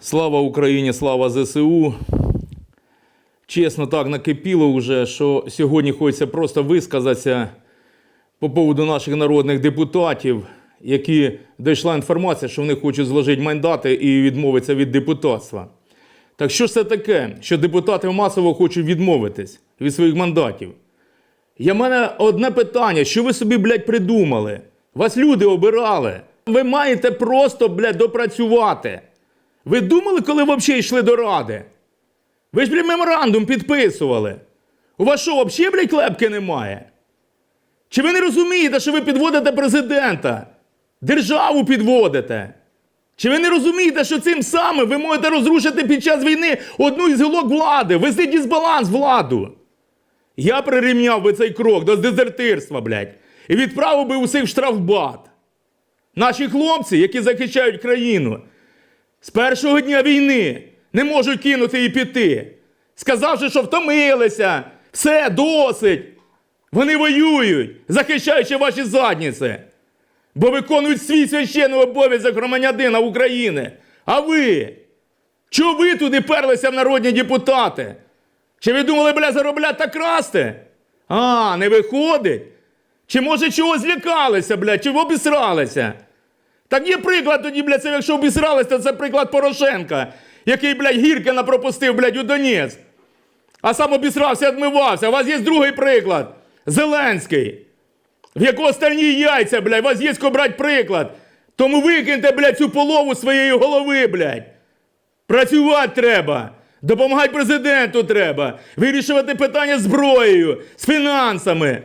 Слава Україні, слава ЗСУ. Чесно, так накипіло вже, що сьогодні хочеться просто висказатися по поводу наших народних депутатів, які дійшла інформація, що вони хочуть зложити мандати і відмовитися від депутатства. Так що ж це таке, що депутати масово хочуть відмовитись від своїх мандатів? Я мене одне питання: що ви собі, блядь, придумали? Вас люди обирали. Ви маєте просто, блядь, допрацювати. Ви думали, коли взагалі йшли до ради? Ви ж, блядь, меморандум підписували. У вас що, взагалі, блядь, клепки немає? Чи ви не розумієте, що ви підводите президента? Державу підводите? Чи ви не розумієте, що цим самим ви можете розрушити під час війни одну із гілок влади, вести дисбаланс владу? Я прирівняв би цей крок до дезертирства, блядь, і відправив би усіх в штрафбат. Наші хлопці, які захищають країну, з першого дня війни не можуть кинути і піти, сказавши, що втомилися, все досить. Вони воюють, захищаючи ваші задніці, бо виконують свій священний обов'язок громадянина України. А ви? Чого ви туди перлися в народні депутати? Чи ви думали, бля, заробляти та красти? А, не виходить? Чи може чого злякалися, бля, чи обісралися? Так є приклад тоді, блядь, це якщо обісралися, то це приклад Порошенка, який, блядь, Гіркина пропустив, блядь, у Донецьк. А сам обісрався, відмивався. У вас є другий приклад. Зеленський. В якого стальні яйця, блядь, у вас є брати приклад. Тому викиньте, блядь, цю полову своєї голови, блядь. Працювати треба. Допомагати президенту треба. Вирішувати питання зброєю, з фінансами.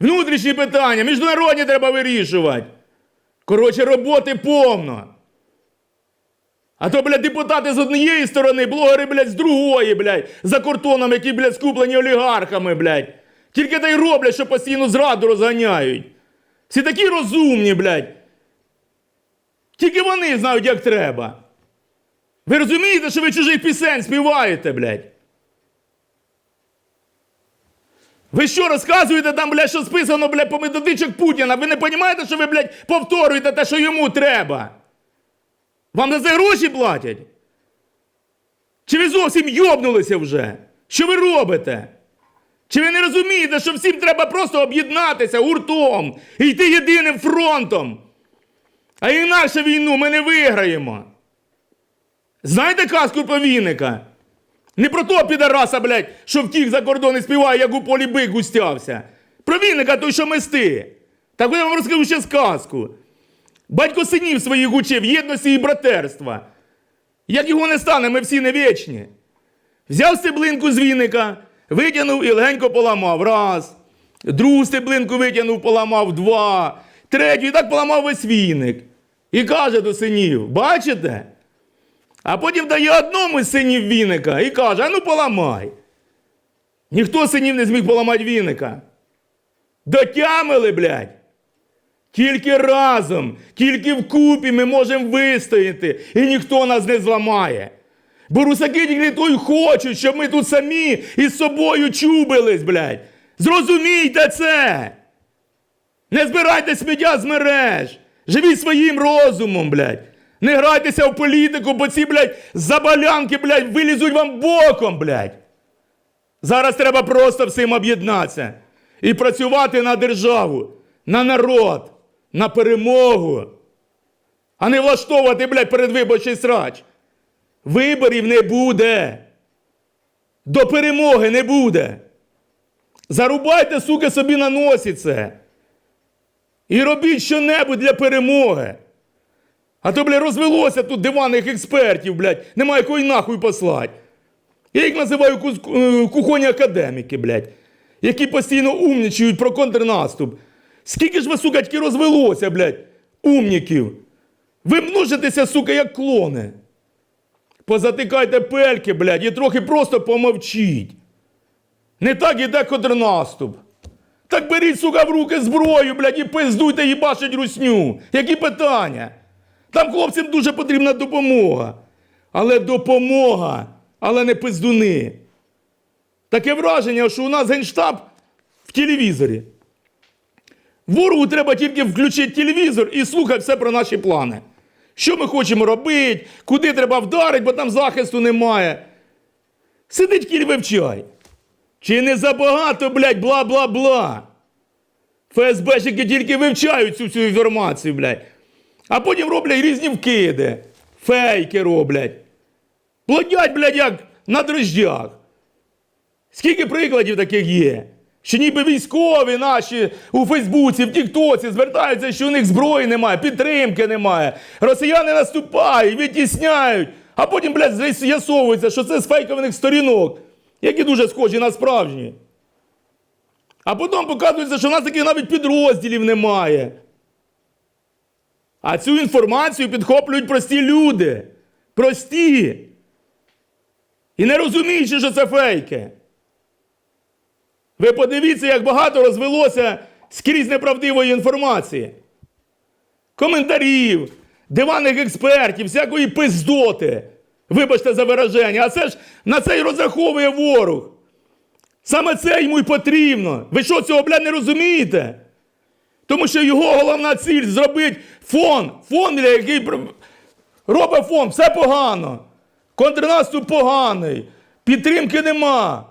Внутрішні питання, міжнародні треба вирішувати. Коротше, роботи повно. А то, блядь, депутати з однієї сторони, блогери, блядь, з другої, блядь, за кордоном, які, блядь, скуплені олігархами, блядь. Тільки те й роблять, що постійно зраду розганяють. Всі такі розумні, блядь. Тільки вони знають, як треба. Ви розумієте, що ви чужих пісень співаєте, блядь? Ви що розказуєте там, блядь, що списано, блядь, по методичок Путіна? Ви не розумієте, що ви, блядь, повторюєте те, що йому треба? Вам за це гроші платять? Чи ви зовсім йобнулися вже? Що ви робите? Чи ви не розумієте, що всім треба просто об'єднатися гуртом і йти єдиним фронтом? А інакше війну ми не виграємо. Знаєте казку про Вінника? Не про того підараса, блядь, що втік за кордон і співає, як у полі бик густявся. Про Вінника той, що мести. Так я вам розкажу ще сказку. Батько синів своїх учив єдності і братерства. Як його не стане, ми всі не вічні. Взяв стеблинку з віника, витягнув і легенько поламав. Раз. Другу стеблинку витягнув, поламав два. Третю і так поламав весь віник. І каже до синів: бачите? А потім дає одному з синів віника і каже: а ну поламай. Ніхто синів не зміг поламати віника. Дотямили, блядь. Тільки разом, тільки вкупі ми можемо вистояти, і ніхто нас не зламає. Бо русаки тільки то й хочуть, щоб ми тут самі із собою чубились, блядь. Зрозумійте це. Не збирайте сміття з мереж. Живіть своїм розумом, блядь. Не грайтеся в політику, бо ці, блядь, забалянки, блядь, вилізуть вам боком, блядь. Зараз треба просто всім об'єднатися і працювати на державу, на народ, на перемогу, а не влаштовувати, блядь, передвиборчий срач. Виборів не буде. До перемоги не буде. Зарубайте, суки, собі на носі це. І робіть щонебудь для перемоги. А то, блядь, розвелося тут диванних експертів, блядь, немає кої нахуй послать. Я їх називаю е, кухоні академіки, блядь, які постійно умнічують про контрнаступ. Скільки ж ви, сука, тільки розвелося, блядь, умніків? Ви множитеся, сука, як клони. Позатикайте пельки, блядь, і трохи просто помовчіть. Не так іде контрнаступ. Так беріть, сука, в руки зброю, блядь, і пиздуйте їбашить русню. Які питання? Там хлопцям дуже потрібна допомога. Але допомога, але не пиздуни. Таке враження, що у нас генштаб в телевізорі. Ворогу треба тільки включити телевізор і слухати все про наші плани. Що ми хочемо робити, куди треба вдарити, бо там захисту немає. Сидить кіль вивчай. Чи не забагато, блядь, бла-бла-бла. ФСБшники тільки вивчають цю всю інформацію, блядь. А потім роблять різні вкиди. Фейки роблять. Плодять, блядь, як на дрожжах. Скільки прикладів таких є? Що ніби військові наші у Фейсбуці, в Тіктоці звертаються, що у них зброї немає, підтримки немає. Росіяни наступають, відтісняють, а потім, блядь, з'ясовується, що це з фейкованих сторінок, які дуже схожі на справжні. А потім показується, що в нас таких навіть підрозділів немає. А цю інформацію підхоплюють прості люди. Прості. І не розуміючи, що це фейки. Ви подивіться, як багато розвелося скрізь неправдивої інформації. Коментарів, диванних експертів, всякої пиздоти. Вибачте за вираження, а це ж на це й розраховує ворог. Саме це йому й потрібно. Ви що цього, блядь, не розумієте? Тому що його головна ціль зробити фон. Фон, який робить фон, все погано. Контрнаступ поганий. Підтримки нема.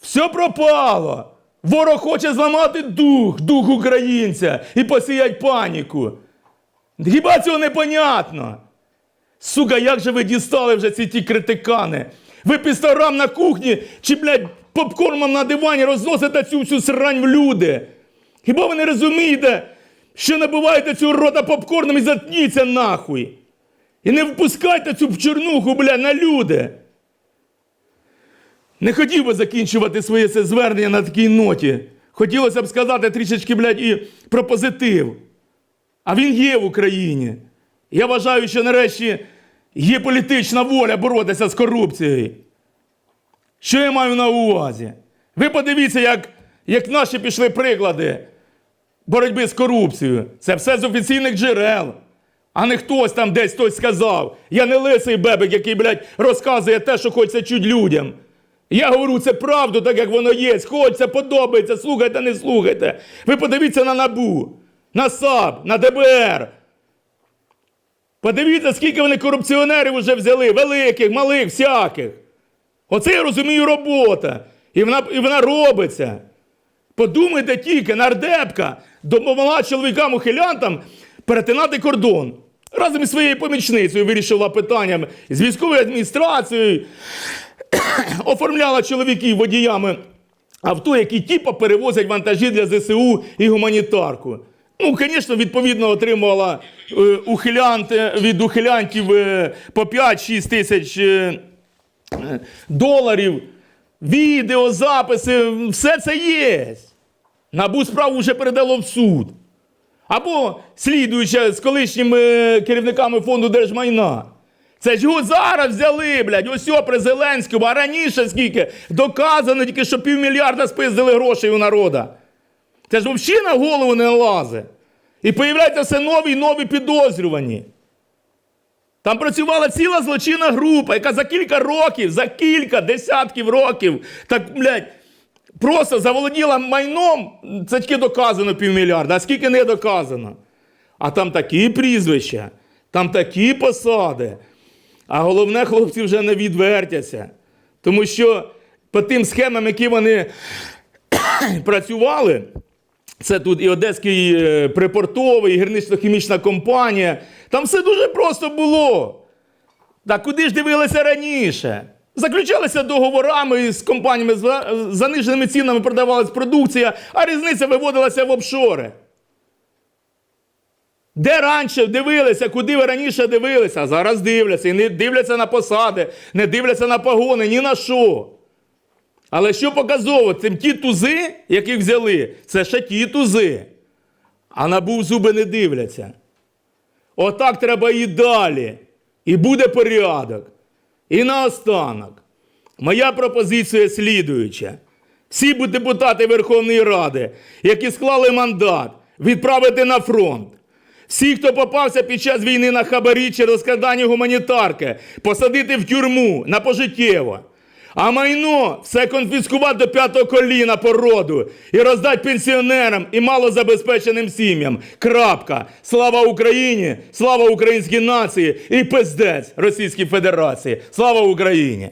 Все пропало. Ворог хоче зламати дух, дух українця і посіять паніку. Хіба цього непонятно? Сука, як же ви дістали вже ці ті критикани? Ви пісторам на кухні чи, блядь, попкормом на дивані розносите цю всю срань в люди. Хіба ви не розумієте, що набиваєте цю рота попкорном і затніться нахуй? І не впускайте цю чорнуху, бля, на люди. Не хотів би закінчувати своє це звернення на такій ноті. Хотілося б сказати трішечки, блядь, і про позитив. А він є в Україні. Я вважаю, що нарешті є політична воля боротися з корупцією. Що я маю на увазі? Ви подивіться, як, як наші пішли приклади боротьби з корупцією. Це все з офіційних джерел. А не хтось там десь хтось сказав. Я не лисий бебек, який, блядь, розказує те, що хочеться чуть людям. Я говорю це правду, так як воно є. Хочеться, подобається, слухайте, не слухайте. Ви подивіться на НАБУ, на САП, на ДБР. Подивіться, скільки вони корупціонерів вже взяли, великих, малих, всяких. Оце я розумію робота. І вона, і вона робиться. Подумайте тільки, нардепка допомогла чоловікам-ухилянтам перетинати кордон. Разом із своєю помічницею вирішила питанням з військовою адміністрацією, оформляла чоловіків водіями авто, які типа перевозять вантажі для ЗСУ і гуманітарку. Ну, звісно, відповідно отримувала е, ухилянт, від ухилянтів е, по 5-6 тисяч е, е, доларів, відео, записи, все це є. Набу справу вже передало в суд. Або слідуючи з колишніми керівниками фонду держмайна. Це ж його зараз взяли, блядь, ось при Зеленському, а раніше скільки доказано тільки, що півмільярда спиздили грошей у народа. Це ж взагалі на голову не лазе. І появляються все нові і нові підозрювані. Там працювала ціла злочинна група, яка за кілька років, за кілька десятків років, так, блядь, просто заволоділа майном, це тільки доказано півмільярда, а скільки не доказано. А там такі прізвища, там такі посади. А головне, хлопці вже не відвертяться. Тому що по тим схемам, які вони працювали, це тут і Одеський е, припортовий, і гірнично-хімічна компанія. Там все дуже просто було. Так куди ж дивилися раніше? Заключалися договорами з компаніями з заниженими цінами продавалась продукція, а різниця виводилася в офшори. Де раніше дивилися, куди ви раніше дивилися, зараз дивляться. І не дивляться на посади, не дивляться на погони, ні на що. Але що показово, цим ті тузи, яких взяли, це ще ті тузи. А на був зуби не дивляться. Отак треба і далі. І буде порядок. І наостанок. Моя пропозиція слідуюча. Всі депутати Верховної Ради, які склали мандат, відправити на фронт. Всі, хто попався під час війни на хабарі чи розкрадання гуманітарки, посадити в тюрму на пожиттєво. А майно все конфіскувати до п'ятого коліна породу і роздати пенсіонерам і малозабезпеченим сім'ям. Крапка. Слава Україні! Слава українській нації і пиздець Російській Федерації! Слава Україні!